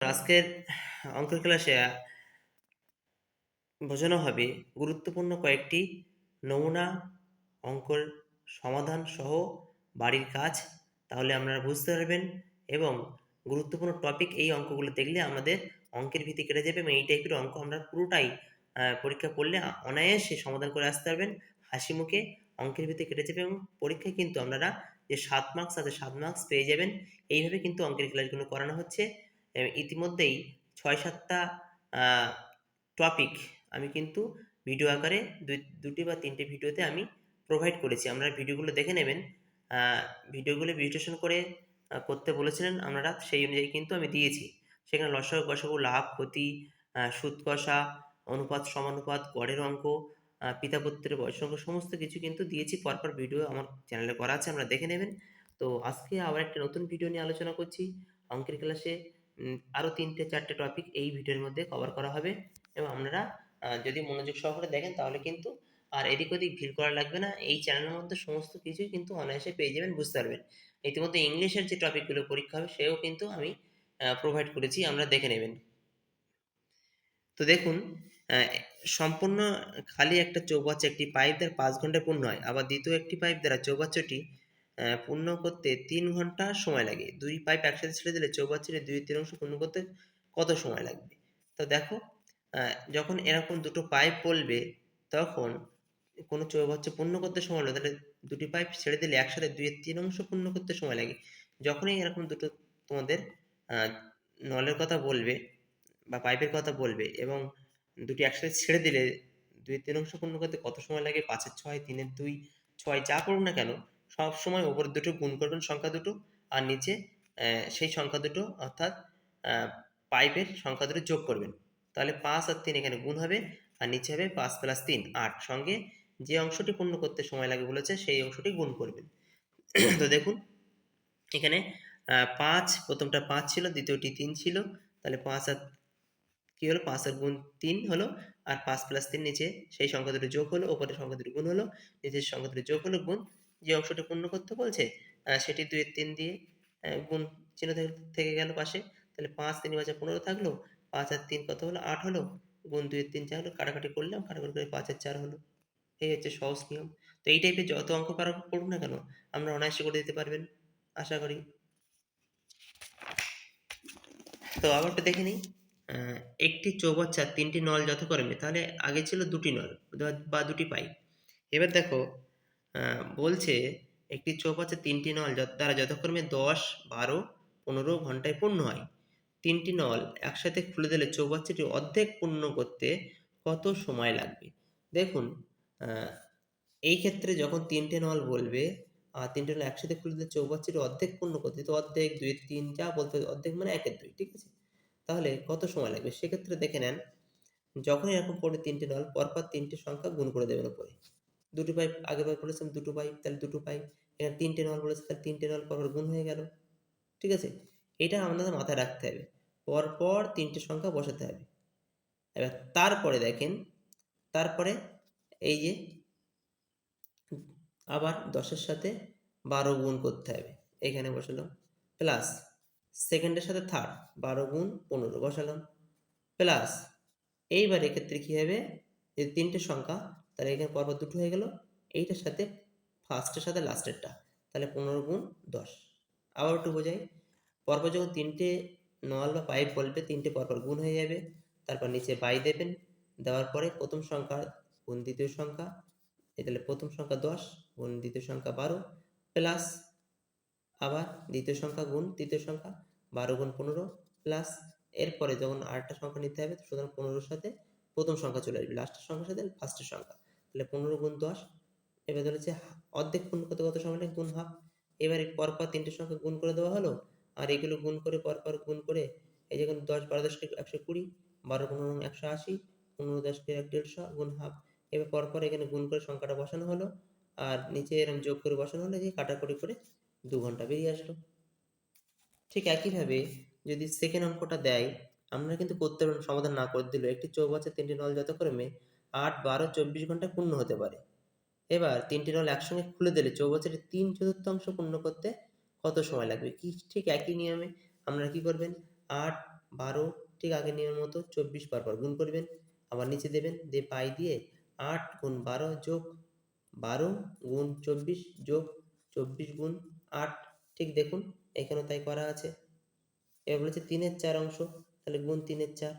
আজকের অঙ্কের ক্লাসে বোঝানো হবে গুরুত্বপূর্ণ কয়েকটি নমুনা, অঙ্কর সমাধান সহ বাড়ির কাজ। তাহলে আপনারা বুঝতে পারবেন এবং গুরুত্বপূর্ণ টপিক এই অঙ্কগুলো দেখলে আমাদের অঙ্কের ভীতি কেটে যাবে এবং এই টাইপের অঙ্ক আমরা পুরোটাই পরীক্ষা করলে অনায়াসে সমাধান করে আসতে পারবেন। হাসি মুখে অঙ্কের ভীতি কেটে যাবে এবং পরীক্ষায় কিন্তু আপনারা যে সাত মার্কস আছে, সাত মার্কস পেয়ে যাবেন। এইভাবে কিন্তু অঙ্কের ক্লাসগুলো করানো হচ্ছে। ইতিমধ্যেই ছয় সাতটা টপিক আমি কিন্তু ভিডিও আকারে দুই দুটি বা তিনটে ভিডিওতে আমি প্রোভাইড করেছি। আপনারা ভিডিওগুলো দেখে নেবেন। ভিডিওগুলো বিশ্লেষণ করে করতে বলেছিলেন আপনারা সেই অনুযায়ী কিন্তু আমি দিয়েছি। সেখানে লসাগু গসাগু লাভ ক্ষতি সুদ কষা অনুপাত সমানুপাত গড়ের অঙ্ক আহ, পিতাপুত্রের বয়স অঙ্ক সমস্ত কিছু কিন্তু দিয়েছি। পরপর ভিডিও আমার চ্যানেলে করা আছে আপনারা দেখে নেবেন। তো আজকে আবার একটা নতুন ভিডিও নিয়ে আলোচনা করছি। অঙ্কের ক্লাসে উম, আরও তিনটে চারটে টপিক এই ভিডিওর মধ্যে কভার করা হবে। এবং আপনারা যদি মনোযোগ সহকারে দেখেন তাহলে কিন্তু আর এদিক ওদিক ভিড় করা লাগবে না। এই চ্যানেলের মধ্যে সমস্ত কিছুই কিন্তু অনায়াসে পেয়ে যাবেন বুঝতে পারবেন। ইতিমধ্যে ইংলিশের যে টপিকগুলো পরীক্ষা হবে সেও কিন্তু আমি প্রোভাইড করেছি আমরা দেখে নেবেন। তো দেখুন সম্পূর্ণ খালি একটা চৌবাচ্চা একটি পাইপ দ্বারা পাঁচ ঘন্টায় পূর্ণ হয়। আবার দ্বিতীয় একটি পাইপ দ্বারা চৌবাচ্চাটি পূর্ণ করতে তিন ঘণ্টা সময় লাগে। দুই পাইপ একসাথে ছেড়ে দিলে চৌবাচ্চাটি দুই, তিন অংশ পূর্ণ করতে কত সময় লাগবে? তো দেখো যখন এরকম দুটো পাইপ বলবে, তখন কোনো চৌবাচ্চা পূর্ণ করতে সময় লাগে তাহলে দুটি পাইপ ছেড়ে দিলে একসাথে দুই, তিন অংশ পূর্ণ করতে সময় লাগে। যখনই এরকম দুটো তোমাদের নলের কথা বলবে বা পাইপের কথা বলবে এবং দুটি একসাথে ছেড়ে দিলে দুই, তিন অংশ পূর্ণ করতে কত সময় লাগে? পাঁচের ছয়, তিনের দুই, ছয়, যা করুন না কেন সব সময় ওপর দুটো গুণ করবেন সংখ্যা দুটো আর নিচে সেই সংখ্যা দুটো অর্থাৎ পাইপের সংখ্যা দুটো যোগ করবেন। তাহলে পাঁচ আর তিন এখানে গুণ হবে আর নিচে হবে পাঁচ প্লাস তিন, আট। সঙ্গে যে অংশটি পূর্ণ করতে সময় লাগে বলেছে, সেই অংশটি গুণ করবেন। তো দেখুন, এখানে পাঁচ, প্রথমটা পাঁচ ছিল, দ্বিতীয়টি তিন ছিল। তাহলে পাঁচ আর, কি হলো? পাঁচ আর গুণ তিন হলো আর পাঁচ প্লাস তিন নিচে, সেই সংখ্যা দুটো যোগ হলো, ওপরের সংখ্যা দুটো গুণ হলো, নিচের সংখ্যা দুটো যোগ হলো, গুণ যে অংশটি পূর্ণ করতে বলছে সেটি দুইয়ের তিন দিয়ে গুণ চিহ্ন থেকে- গেল পাশে। তাহলে পাঁচ, তিন বাজে পনেরো থাকল। পাঁচ আর তিন কত হলো? আট হলো। গুণ দুই তিন, চার হলো। কাটাকাটি করলাম। কাটাকাটি করে পাঁচ আর চার হলো। এই হচ্ছে সহজ নিয়ম। তো এই টাইপের যত অঙ্ক পারা করুন না কেন, আমরা অনায়াসে করে দিতে পারবেন, আশা করি। তো আবার একটু দেখে নিই। একটি চৌবাচ্চা তিনটি নল যথাক্রমে তাহলে আগে ছিল দুটি নল, বা- দুটি পাইপ এবার দেখো বলছে একটি চৌবাচ্চা তিনটি নল দ্বারা যথাক্রমে দশ, বারো, পনেরো ঘন্টায় পূর্ণ হয়। তিনটি নল একসাথে খুলে দিলে চৌবাচ্চাটি অর্ধেক পূর্ণ করতে কত সময় লাগবে? দেখুন এই ক্ষেত্রে যখন তিনটে নল বলবে, আর তিনটে নল একসাথে খুলে দিলে চৌবাচ্চাটি অর্ধেক পূর্ণ করতে, তো অর্ধেক, দুই, তিন, যা বলতে অর্ধেক মানে একের দুই, ঠিক আছে? তাহলে কত সময় লাগবে? সেক্ষেত্রে দেখে নেন যখন এরকম পড়ে তিনটে নল, পরপর তিনটে সংখ্যা গুণ করে দেবেন উপরে। দুটো পাইপ আগে আগেবার বলেছিলাম দুটো পাইপ তাহলে দুটো পাইপ এখানে তিনটে নল বলেছে, তাহলে তিনটে নল পরপর গুণ হয়ে গেল। ঠিক আছে? এটা আমাদের মাথায় রাখতে হবে। পরপর তিনটে সংখ্যা বসাতে হবে। এবার তারপরে দেখেন, তারপরে এই যে আবার দশের সাথে বারো গুণ করতে হবে। এখানে বসালাম। প্লাস সেকেন্ডের সাথে থার্ড বারো গুণ পনেরো বসালাম। প্লাস এইবার এক্ষেত্রে কী হবে? যে তিনটে সংখ্যা তাহলে এখানে পরপর দুটো হয়ে গেল। এইটার সাথে ফার্স্টের সাথে লাস্টেরটা তাহলে পনেরো গুণ দশ। আবার একটু বোঝাই। পরপর যখন তিনটে নল বা পাইপ বলবে, তিনটে পরপর গুণ হয়ে যাবে। তারপর নিচে বাই দেবেন। দেওয়ার পরে প্রথম সংখ্যা গুণ দ্বিতীয় সংখ্যা। তাহলে প্রথম সংখ্যা দশ, গুণ দ্বিতীয় সংখ্যা বারো প্লাস আবার দ্বিতীয় সংখ্যা গুণ তৃতীয় সংখ্যা, বারো গুণ পনেরো প্লাস এরপরে যখন আরেকটা সংখ্যা নিতে হবে, সুতরাং পনেরোর সাথে প্রথম সংখ্যা চলে আসবে। লাস্টের সংখ্যার সাথে ফার্স্টের সংখ্যা। তাহলে পনেরো গুণ দশ, এবার ধরেছে অর্ধেক গুণ করতে কত সময় গুণ হাফ এবারে পরপর তিনটে সংখ্যা গুণ করে দেওয়া হলো, আর এগুলো গুণ করে, পরপর গুণ করে এই যে এখন দশ, বারো, দশকে একশো কুড়ি, বারো, পনেরো, একশো আশি, পনেরো, দশকে এক দেড়শো, গুণ হাফ এবার পরপর এখানে গুণ করে সংখ্যাটা বসানো হলো, আর নিচে এরকম যোগ করে বসানো হলো, যে কাটাকুটি করে দু ঘণ্টা বেরিয়ে আসলো। ঠিক একইভাবে যদি সেকেন্ড অঙ্কটা দেয়, আমরা কিন্তু করতে সমাধান না করে দিল একটি চৌবাচ্চা, তিনটি নল যথাক্রমে আট, বারো, চব্বিশ ঘণ্টা পূর্ণ হতে পারে। এবার তিনটি নল একসঙ্গে খুলে দিলে চৌবাচ্চাটি তিন চতুর্থাংশ পূর্ণ করতে কত সময় লাগবে? কি ঠিক একই নিয়মে আপনারা কি করবেন? আট, বারো ঠিক আগের নিয়মের মতো চব্বিশ পরপর গুণ করবেন, আবার নিচে দেবেন, দিয়ে পাই দিয়ে আট গুণ বারো যোগ বারো গুণ চব্বিশ যোগ চব্বিশ গুণ আট, ঠিক দেখুন, এখানেও তাই করা আছে। এবার বলেছে তিনের চার অংশ, তাহলে গুণ তিনের চার,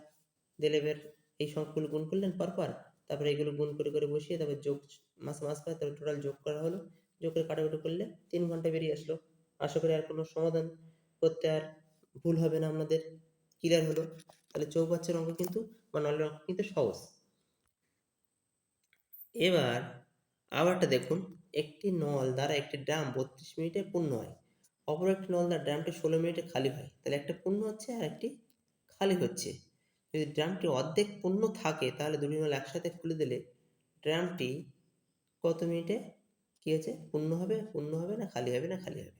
দিলে এবার এই সংখ্যাগুলো গুণ করলেন পরপর তারপরে এগুলো গুণ করে করে বসিয়ে তারপর যোগ মাসে, মাস পায় তারপর টোটাল যোগ করা হলো। যোগ করে কাটাকুটি করলে তিন ঘণ্টা বেরিয়ে আসলো। আশা করি আর কোনো সমাধান করতে আর ভুল হবে না আপনাদের ক্লিয়ার হলো। তাহলে চৌবাচ্চার অঙ্ক কিন্তু, বা নলের অঙ্ক কিন্তু সহজ। এবার আবারটা দেখুন, একটি নল দ্বারা একটি ড্রাম বত্রিশ মিনিটে পূর্ণ হয়। অপর একটি নল দ্বারা ড্রামটি ষোলো মিনিটে খালি হয়। তাহলে একটা পূর্ণ হচ্ছে আর একটি খালি হচ্ছে। যদি ড্রামটি অর্ধেক পূর্ণ থাকে, তাহলে দুটি নল একসাথে খুলে দিলে ড্রামটি কত মিনিটে? কী হয়েছে? পূর্ণ হবে পূর্ণ হবে না খালি হবে না খালি হবে?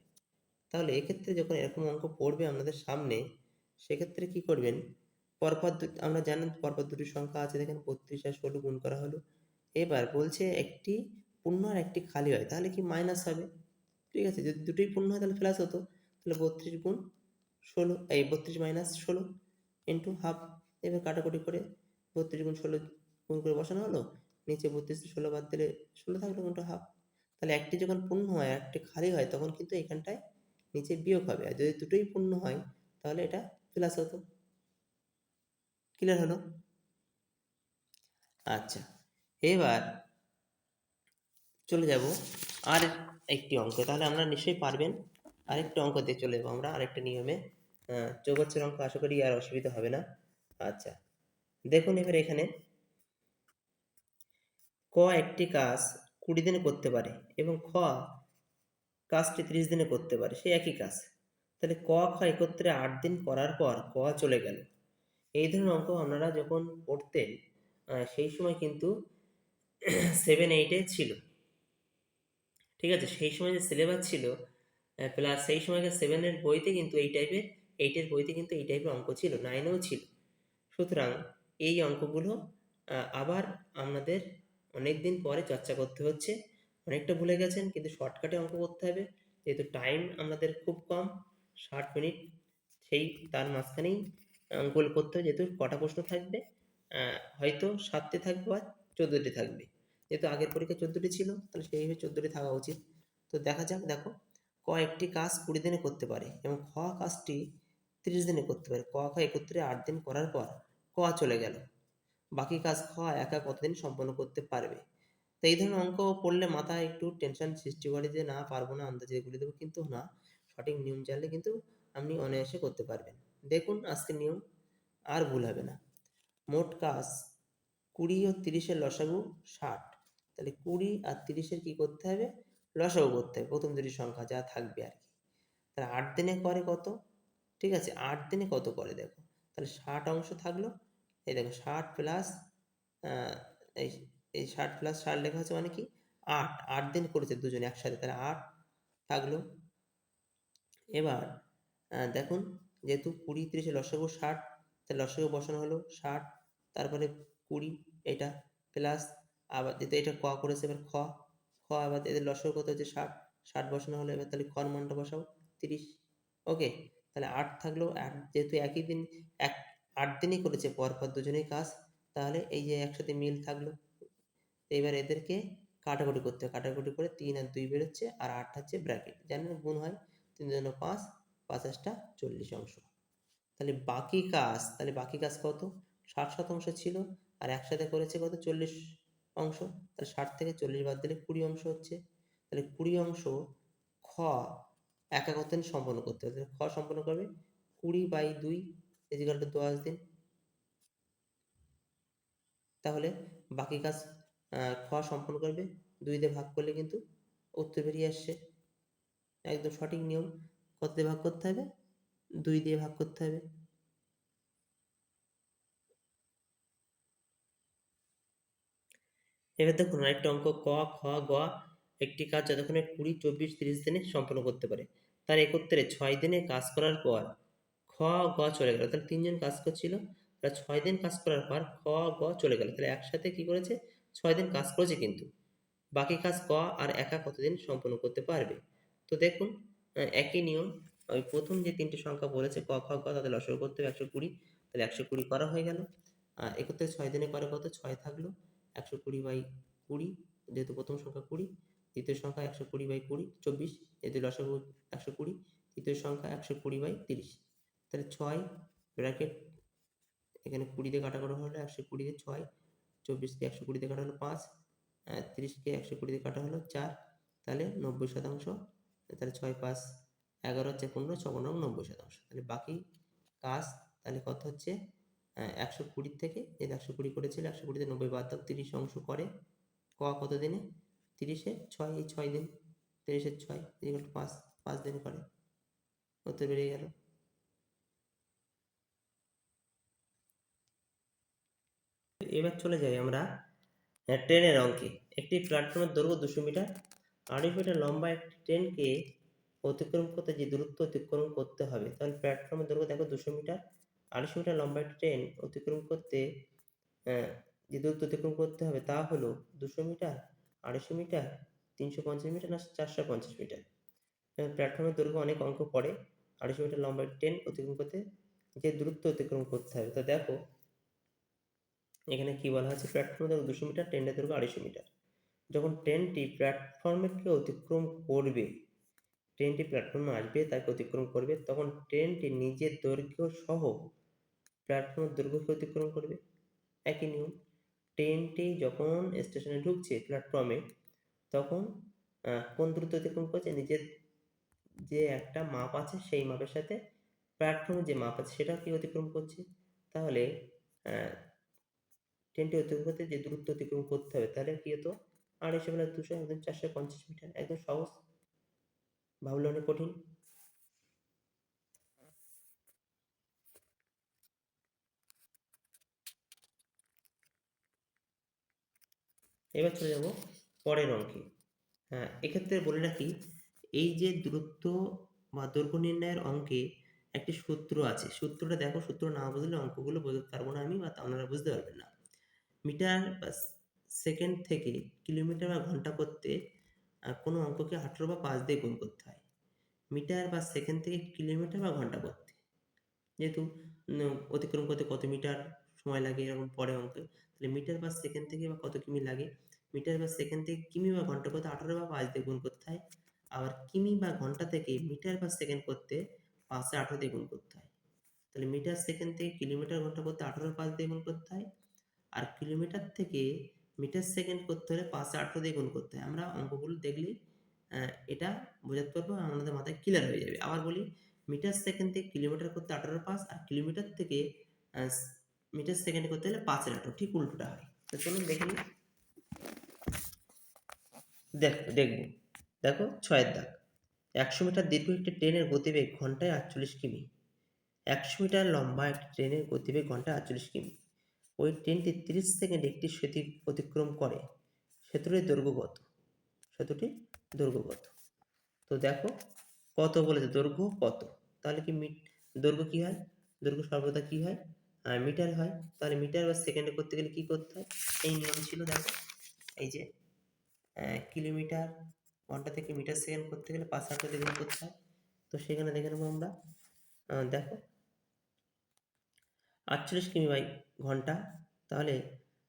তাহলে এক্ষেত্রে যখন এরকম অঙ্ক পড়বে আপনাদের সামনে, সেক্ষেত্রে কি করবেন? পরপর আমরা জানেন পরপর দুটি সংখ্যা আছে, দেখেন বত্রিশ আর ষোলো গুণ করা হলো। এবার বলছে একটি পূর্ণ আর একটি খালি হয়, তাহলে কি মাইনাস হবে? ঠিক আছে, যদি দুটোই পূর্ণ হয় তাহলে প্লাস হতো, তাহলে বত্রিশ গুণ ষোলো, এই বত্রিশ মাইনাস ষোলো ইন্টু হাফ এবার কাটাকুটি করে বত্রিশ গুণ ষোলো গুণ করে বসানো হলো, নিচে বত্রিশ ষোলো বাদ দিলে ষোলো থাকল ইন্টু হাফ তাহলে একটি যখন পূর্ণ হয়, একটি খালি হয়, তখন কিন্তু এখানটায় নিচে বিয়োগ হবে। আর যদি দুটোই পূর্ণ হয়, তাহলে এটা প্লাস হতো। ক্লিয়ার হলো? আচ্ছা এবার চলে যাব আর একটি অঙ্ক। তাহলে আমরা নিশ্চয়ই পারবেন আরেকটি অঙ্ক দিয়ে চলে যাব। আমরা আরেকটা নিয়মে চৌবাচ্চার অঙ্ক আশা করি আর অসুবিধা হবে না। আচ্ছা দেখুন এবার এখানে। ক একটি কাজ কুড়ি দিনে করতে পারে এবং খ কাজটি ত্রিশ দিনে করতে পারে, সেই একই কাজ। তাহলে ক খ একত্রে আট দিন করার পর ক চলে গেল। এই ধরনের অঙ্ক আপনারা যখন পড়তেন সেই সময় কিন্তু সেভেন এইটে ছিল। ঠিক আছে, সেই সময় যে সিলেবাস ছিল প্লাস সেই সময়কার সেভেনের বইতে কিন্তু এই টাইপের এইটের বইতে কিন্তু এই টাইপের অঙ্ক ছিল নাইনেও ছিল। সুতরাং এই অঙ্কগুলো আবার আপনাদের অনেক দিন পরে চর্চা করতে হচ্ছে। অনেকটা ভুলে গেছেন, কিন্তু শর্টকাটে অঙ্ক করতে হবে। যেহেতু টাইম আমাদের খুব কম, ষাট মিনিট, সেই তার মাঝখানেই অঙ্কগুলো করতে হবে। যেহেতু কটা প্রশ্ন থাকবে হয়তো সাতটি থাকবে বা চোদ্দোটি থাকবে। যেহেতু আগের পরীক্ষা চোদ্দোটি ছিল, তাহলে সেই হিসেবে চোদ্দোটি থাকা উচিত। তো দেখা যাক, দেখো, ক একটি কাজ কুড়ি দিনে করতে পারে এবং খ কাজটি তিরিশ দিনে করতে পারে। ক, খ একত্রে আট দিন করার পর ক চলে গেল। বাকি কাজ খ একা কতদিন সম্পন্ন করতে পারবে? তো এই ধরনের অঙ্ক পড়লে মাথায় একটু টেনশন সৃষ্টি করে যে, না, পারব না, আন্দাজে এগুলি দেবো। কিন্তু না, সঠিক নিয়ম জানলে কিন্তু আপনি অনায়াসে করতে পারবেন। দেখুন আজকে নিয়ম, আর ভুল হবে না। মোট কাজ কুড়ি ও তিরিশের লসাগু ষাট। তাহলে কুড়ি আর তিরিশের কি করতে হবে? লসাগু করতে হবে, প্রথম দুটি সংখ্যা যা থাকবে আর কি। তাহলে আট দিনে করে কত? ঠিক আছে, আট দিনে কত করে দেখো? তাহলে ষাট অংশ থাকল এই দেখো ষাট প্লাস এই এই ষাট প্লাস ষাট লেখা হচ্ছে মানে কি? আট। আট দিন করেছে দুজনে একসাথে, তাহলে আট থাকল। এবার দেখুন, যেহেতু কুড়ি তিরিশে লসাগু ষাট, তাহলে লসাগু বসানো হলো ষাট, তারপরে কুড়ি, এটা প্লাস আবার যেহেতু এটা ক করেছে, এবার খ। খ আবার এদের লসাগু কত হচ্ছে ষাট। ষাট বসানো হলো, এবার তাহলে খর মানটা বসাও, তিরিশ। ওকে, তাহলে আট থাকল যেহেতু একই দিন, এক আট দিনই করেছে, পরপর দুজনেই কাজ, তাহলে এই যে একসাথে মিল থাকল। এবার এদেরকে কাটাকুটি করতে হবে কাটাকুটি করে তিন আর দুই বেরোচ্ছে, আর আট হচ্ছে ব্র্যাকেট জানেন গুণ হয়, তিন জন্য পাঁচ পাঁচ আটটা চল্লিশ অংশ। তাহলে বাকি কাজ, তাহলে বাকি কাজ কত? ষাট শতাংশ ছিল, আর একসাথে করেছে কত? চল্লিশ অংশ। তাহলে ষাট থেকে চল্লিশ বাদ দিলে কুড়ি অংশ হচ্ছে। তাহলে কুড়ি অংশ খ একা কত দিন সম্পন্ন করতে হবে। খ সম্পন্ন করবে কুড়ি বাই দুই ইজিকাল টু দশ দিন। তাহলে বাকি কাজ খ সম্পন্ন করবে। দুই দিয়ে ভাগ করলে কিন্তু উত্তর বেরিয়ে আসছে। একদম সঠিক নিয়ম। কত দিয়ে ভাগ করতে হবে? দুই দিয়ে ভাগ করতে হবে। এবার দেখুন আরেকটা অঙ্ক, ক, খ, গ একটি কাজ যতক্ষণে কুড়ি, চব্বিশ, তিরিশ দিনে সম্পন্ন করতে পারে। তার একত্রে ছয় দিনে কাজ করার পর খ, গ চলে গেল। তাহলে তিনজন কাজ করছিল। তাহলে ছয় দিন কাজ করার পর খ, গ চলে গেল। তাহলে একসাথে কি করেছে? ছয় দিন কাজ করেছে কিন্তু। বাকি কাজ ক আর একা কতদিন সম্পন্ন করতে পারবে? তো দেখুন একই নিয়ম। ওই প্রথম যে তিনটে সংখ্যা বলেছে, ক, খ, গ, তাদের লসগু করতে হবে একশো কুড়ি। তাহলে একশো কুড়ি করা হয়ে গেল। আর একত্রে ছয় দিনে করে কত? ছয় থাকল। একশো কুড়ি বাই কুড়ি, যেহেতু প্রথম সংখ্যা কুড়ি। দ্বিতীয় সংখ্যা একশো কুড়ি বাই কুড়ি, চব্বিশ। যেহেতু লসগু একশো কুড়ি, তৃতীয় সংখ্যা একশো কুড়ি বাই তিরিশ। তাহলে ছয় ব্র্যাকেট এখানে কুড়ি দিয়ে কাটা করা হলো একশো কুড়ি দিয়ে ছয়, চব্বিশকে একশো কুড়ি দিয়ে কাটা হলো পাঁচ তিরিশকে একশো কুড়ি দিয়ে কাটা হলো চার, তাহলে নব্বই শতাংশ, তাহলে ছয় পাঁচ, এগারো হচ্ছে পনেরো, ছ পনেরো, নব্বই শতাংশ। তাহলে বাকি কাজ, তাহলে কত হচ্ছে? একশো কুড়ির থেকে এই একশো কুড়ি করেছিল, একশো কুড়িতে নব্বই বাদ দাও, তিরিশ অংশ করে ক কত দিনে? তিরিশে ছয়, এই ছয় দিন, তিরিশের ছয় পাঁচ পাঁচ দিন করে, উত্তর বেরিয়ে গেল। এবার চলে যাই আমরা ট্রেনের অঙ্কে একটি প্ল্যাটফর্মের দৈর্ঘ্য দুশো মিটার, আড়াই মিটার লম্বা একটি ট্রেনকে অতিক্রম করতে যে দূরত্ব অতিক্রম করতে হবে, তাহলে প্ল্যাটফর্মের দৈর্ঘ্য দেখো দুশো মিটার, আড়াইশো মিটার লম্বা একটি ট্রেন অতিক্রম করতে যে দূরত্ব অতিক্রম করতে হবে তা হলো দুশো মিটার, আড়াইশো মিটার, তিনশো পঞ্চাশ মিটার না চারশো পঞ্চাশ মিটার। প্ল্যাটফর্মের দৈর্ঘ্য অনেক অঙ্ক পড়ে, আড়াইশো মিটার লম্বা ট্রেন অতিক্রম করতে যে দূরত্ব অতিক্রম করতে হবে। তো দেখো এখানে কি বলা হয়েছে? প্ল্যাটফর্মের দৈর্ঘ্য দুশো মিটার ট্রেনের দৈর্ঘ্য আড়াইশো মিটার। যখন ট্রেনটি প্ল্যাটফর্মকে অতিক্রম করবে ট্রেনটি প্ল্যাটফর্মে আসবে, তাকে অতিক্রম করবে, তখন ট্রেনটি নিজের দৈর্ঘ্য সহ প্ল্যাটফর্মের দৈর্ঘ্যকে অতিক্রম করবে? একই নিয়ম। ট্রেনটি যখন স্টেশনে ঢুকছে প্ল্যাটফর্মে তখন কোন দূরত্ব অতিক্রম করছে? নিজের যে একটা মাপ আছে, সেই মাপের সাথে প্ল্যাটফর্মের যে মাপ আছে সেটা কি অতিক্রম করছে? তাহলে ট্রেনটি অতিক্রম করতে যে দূরত্ব অতিক্রম করতে হবে, তাহলে কি হতো? আড়াইশো বেলা দুশো একদম চারশো পঞ্চাশ মিটার, একদম সহজ। ভাবলে অনেক কঠিন। এবার চলে যাব পরের অঙ্কে। হ্যাঁ এক্ষেত্রে বলে রাখি, এই যে দূরত্ব বা দৈর্ঘ্য নির্ণয়ের অঙ্কে একটি সূত্র আছে। সূত্রটা দেখো, সূত্র না বুঝলে অঙ্কগুলো বোঝাতে পারব না আমি বা আপনারা বুঝতে পারবেন না। মিটার বা সেকেন্ড থেকে কিলোমিটার বা ঘণ্টা করতে কোনো অঙ্ককে আঠেরো বা পাঁচ দিয়ে গুণ করতে হয়। মিটার বা সেকেন্ড থেকে কিলোমিটার বা ঘণ্টা করতে। যেহেতু অতিক্রম করতে কত মিটার সময় লাগে, এরকম পরে অঙ্কে। তাহলে মিটার বা সেকেন্ড থেকে বা কত কিমি লাগে? মিটার বা সেকেন্ড থেকে কিমি বা ঘণ্টা করতে আঠারো বা পাঁচ দিয়ে গুণ করতে হয়। আবার কিমি বা ঘণ্টা থেকে মিটার বা সেকেন্ড করতে পাঁচে আঠারো দিয়ে গুণ করতে হয়। তাহলে মিটার, সেকেন্ড থেকে কিলোমিটার, ঘণ্টা করতে আঠারো পাঁচ দিয়ে গুণ করতে হয়। আর কিলোমিটার থেকে মিটার সেকেন্ড করতে হলে পাঁচে আঠারো দিয়ে গুণ করতে হয়। আমরা অঙ্কগুলো দেখলেই এটা বোঝাতে পারব আমাদের মাথায় ক্লিয়ার হয়ে যাবে। আবার বলি, মিটার সেকেন্ড থেকে কিলোমিটার করতে আঠারো পাঁচ আর কিলোমিটার থেকে মিটার সেকেন্ড করতে হলে পাঁচের আঠারো, ঠিক উল্টোটা হয়। তো চলুন দেখে দেখ, দেখব। দেখো, ছয়ের দাগ। একশো মিটার দীর্ঘ একটি ট্রেনের গতিবেগ ঘন্টায় আটচল্লিশ কিমি। একশো মিটার লম্বা একটি ট্রেনের গতিবেগ ঘন্টায় আটচল্লিশ কিমি। ওই ট্রেনটি তিরিশ সেকেন্ড একটি সেতু অতিক্রম করে। সেতুটি দৈর্ঘ্য সেতুটি সেতুটির দৈর্ঘ্য কত তো দেখো, কত বলেছে? দৈর্ঘ্য কত? তাহলে কি মিট দৈর্ঘ্য কী হয়? দৈর্ঘ্য সর্বদা কী হয়? মিটার হয়। তাহলে মিটার বা সেকেন্ডে করতে গেলে কী করতে হয়? এই নিয়ম ছিল দেখো। এই যে কিলোমিটার, ঘণ্টা থেকে মিটার সেকেন্ড করতে গেলে পাঁচ হাজার করতে হয়। তো সেখানে দেখে নেব আমরা। দেখো আটচল্লিশ কিমি বাই ঘণ্টা। তাহলে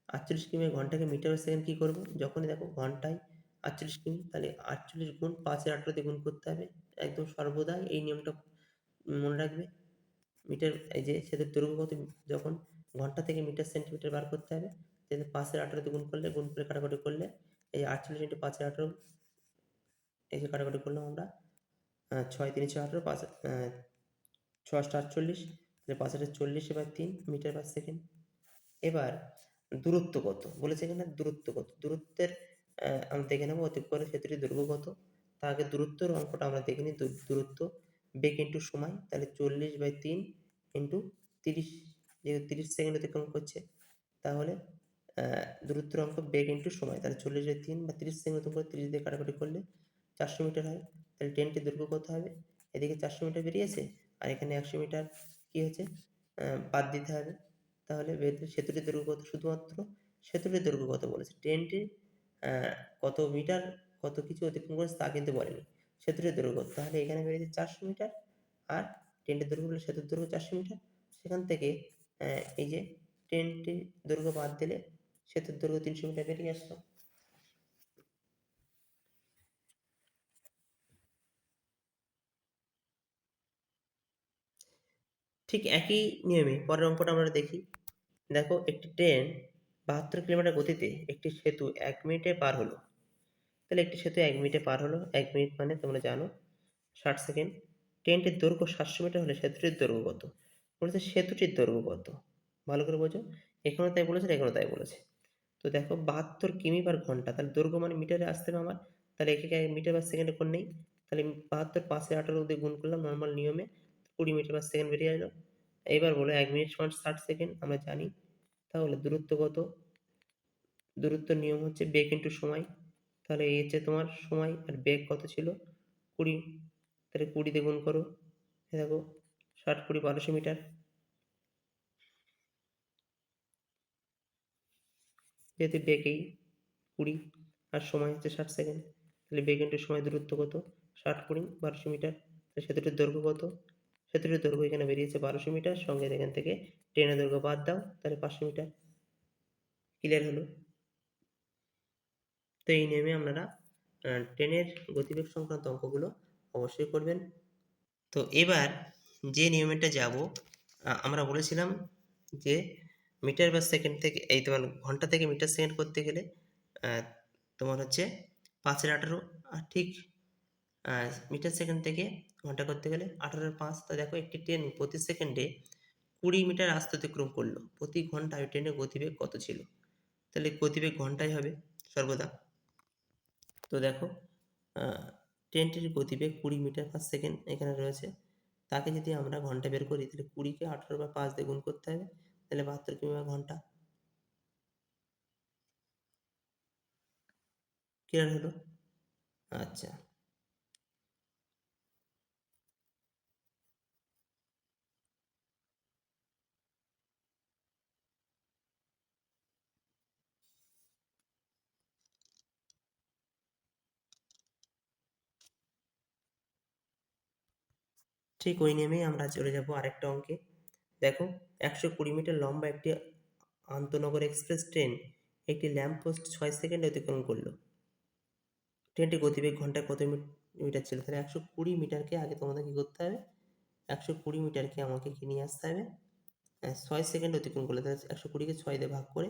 আটচল্লিশ কিমি ঘন্টাকে মিটার সেকেন্ড কী করব? যখনই দেখো ঘন্টায় আটচল্লিশ কিমি তাহলে আটচল্লিশ গুণ পাঁচের আঠেরো দিয়ে গুণ করতে হবে। একদম সর্বদাই এই নিয়মটা মনে রাখবে। মিটার এই যে সেদের দৈর্ঘ্য কত? যখন ঘণ্টা থেকে মিটার সেন্টিমিটার বার করতে হবে তাহলে পাঁচের আঠেরো দিয়ে গুণ করলে গুণ করে কাটাকাটি করলে এই আটচল্লিশ ইন্টু পাঁচের আঠেরো এই যে কাটাকাটি করলাম আমরা ছয় তিন ছয় আঠেরো পাঁচ আহ, ছ আটটা আটচল্লিশ পাঁচ হাজার চল্লিশ এবার তিন মিটার পার সেকেন্ড এবার দূরত্ব কত? বলেছে এখানে দূরত্ব কত? দূরত্বের আমরা দেখে নেব অতিক্রম সেতুটির দৈর্ঘ্য কত। তার আগে দূরত্বের অঙ্কটা আমরা দেখে নিই। দূরত্ব বেগ ইন্টু সময়, তাহলে চল্লিশ বাই তিন ইন্টু তিরিশ। যেহেতু তিরিশ সেকেন্ড অতিক্রম করছে, তাহলে দূরত্বের অঙ্ক বেগ ইন্টু সময়। তাহলে চল্লিশ বাই তিন বা তিরিশ সেকেন্ড অতিক্রম করে তিরিশ দিয়ে কাটাকাটি করলে চারশো মিটার হয়। তাহলে ট্রেনটির দৈর্ঘ্য কত হবে? এদিকে চারশো মিটার বেরিয়েছে, আর এখানে একশো মিটার কী হয়েছে? বাদ দিতে হবে। তাহলে সেতুটির দৈর্ঘ্য কত শুধুমাত্র সেতুটির দৈর্ঘ্য কত বলেছে ট্রেনটির কত মিটার, কত কিছু অতিক্রম করেছে তা কিন্তু বলেনি। সেতুটির দৈর্ঘ্য তাহলে এখানে বেরিয়েছে চারশো মিটার আর ট্রেনটির দৈর্ঘ্য হলো সেতুর দৈর্ঘ্য চারশো মিটার। সেখান থেকে এই যে ট্রেনটির দৈর্ঘ্য বাদ দিলে সেতুর দৈর্ঘ্য তিনশো মিটার বেরিয়ে আসলো। ঠিক একই নিয়মে পরের অঙ্কটা আমরা দেখি। দেখো, একটি ট্রেন বাহাত্তর কিলোমিটার গতিতে একটি সেতু এক মিনিটে পার হলো। তাহলে একটি সেতু এক মিনিটে পার হলো। এক মিনিট মানে তোমরা জানো, ষাট সেকেন্ড। ট্রেনটির দৈর্ঘ্য সাতশো মিটার হলে সেতুটির দৈর্ঘ্য কত? বলেছে সেতুটির দৈর্ঘ্য কত? ভালো করে বোঝো। এখানেও তাই বলেছে এখানেও তাই বলেছে। তো দেখো, বাহাত্তর কিমি পার ঘণ্টা, তাহলে দৈর্ঘ্য মানে মিটারে আসতে হবে আমার। তাহলে একে মিটার পার সেকেন্ডে কোন নেই। তাহলে বাহাত্তর পাঁচে আঠারো দিয়ে গুণ করলাম নর্মাল নিয়মে। কুড়ি মিটার পার সেকেন্ড বেরিয়ে এলো। এবার বলো এক মিনিট সমান ষাট সেকেন্ড আমরা জানি। তাহলে দূরত্ব কত? দূরত্ব নিয়ম হচ্ছে বেগ ইন্টু সময়। তাহলে এই হচ্ছে তোমার সময়, আর বেগ কত ছিল? কুড়ি। তাহলে কুড়ি দিয়ে গুণ করো। দেখো, ষাট কুড়ি বারোশো মিটার। যেহেতু বেগ এই কুড়ি, আর সময় হচ্ছে ষাট সেকেন্ড তাহলে বেগ ইন্টু সময় দূরত্ব কত? ষাট কুড়ি বারোশো মিটার। সেতুটির দৈর্ঘ্য কত? সেতুটির দৈর্ঘ্য এখানে বেরিয়েছে বারোশো মিটার। সঙ্গে এখান থেকে ট্রেনের দৈর্ঘ্য বাদ দাও, তাহলে পাঁচশো মিটার। ক্লিয়ার হলো? তো এই নিয়মে আপনারা ট্রেনের গতিবেগ সংক্রান্ত অঙ্কগুলো অবশ্যই করবেন। তো এবার যে নিয়মেটা যাব আমরা বলেছিলাম যে মিটার বা সেকেন্ড থেকে, এই তোমার ঘণ্টা থেকে মিটার সেকেন্ড করতে গেলে তোমার হচ্ছে পাঁচের আঠারো। আর ঠিক মিটার সেকেন্ড থেকে ঘণ্টা করতে গেলে আঠারোর পাঁচ। তো দেখো একটি ট্রেন প্রতি সেকেন্ডে কুড়ি মিটার রাস্তা অতিক্রম করল। প্রতি ঘন্টায় ট্রেনের গতিবেগ কত ছিল? তাহলে গতিবেগ ঘন্টায় হবে সর্বদা। তো দেখো ট্রেনটির গতিবেগ কুড়ি মিটার পার সেকেন্ড এখানে রয়েছে। তাকে যদি আমরা ঘণ্টা বের করি, তাহলে কুড়িকে আঠারো বা পাঁচ দিয়ে গুণ করতে হবে। তাহলে বাহাত্তর বা ঘণ্টা। ক্লিয়ার হলো? আচ্ছা। ঠিক ওই নিয়মেই আমরা চলে যাব আরেকটা অঙ্কে দেখো একশো কুড়ি মিটার লম্বা একটি আন্তনগর এক্সপ্রেস ট্রেন একটি ল্যাম্প পোস্ট ছয় সেকেন্ডে অতিক্রম করল। ট্রেনটি গতিবেগ ঘন্টায় কত মিটার ছিল? তাহলে একশো কুড়ি মিটারকে আগে তোমাদের কী করতে হবে? একশো কুড়ি মিটারকে আমাকে কি নিয়ে আসতে হবে। আহ, ছয় সেকেন্ড অতিক্রম করলে। তাহলে একশো কুড়িকে ছয় দিয়ে ভাগ করে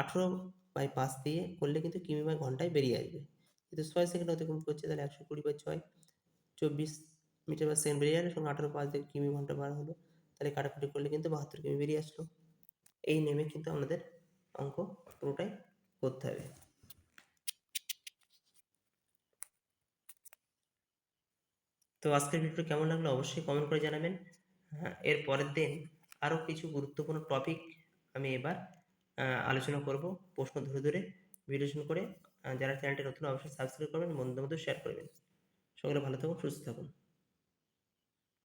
আঠেরো বাই পাঁচ দিয়ে করলে কিন্তু কিমি বাই ঘন্টায় বেরিয়ে আসবে। কিন্তু ছয় সেকেন্ড অতিক্রম করছে তাহলে একশো কুড়ি বাই ছয় চব্বিশ মিটার পার সেকেন্ড বেরিয়ে সঙ্গে আঠেরো পাঁচ দিয়ে কিমি ঘণ্টা বার হলো। তাহলে কাটাকুটি করলে কিন্তু বাহাত্তর কিমি বেরিয়ে আসলো। এই নেমে কিন্তু আমাদের অঙ্ক পুরোটাই করতে হবে। তো আজকের ভিডিও কেমন লাগল অবশ্যই কমেন্ট করে জানাবেন। হ্যাঁ এর পরের দিন আরও কিছু গুরুত্বপূর্ণ টপিক আমি এবার আলোচনা করব। প্রশ্ন ধরে ধরে বিশ্লেষণ করে যারা চ্যানেলটি নতুন অবশ্যই সাবস্ক্রাইব করবেন, বন্ধুদের মধ্যে শেয়ার করবেন। সকলে ভালো থাকুন, সুস্থ থাকুন।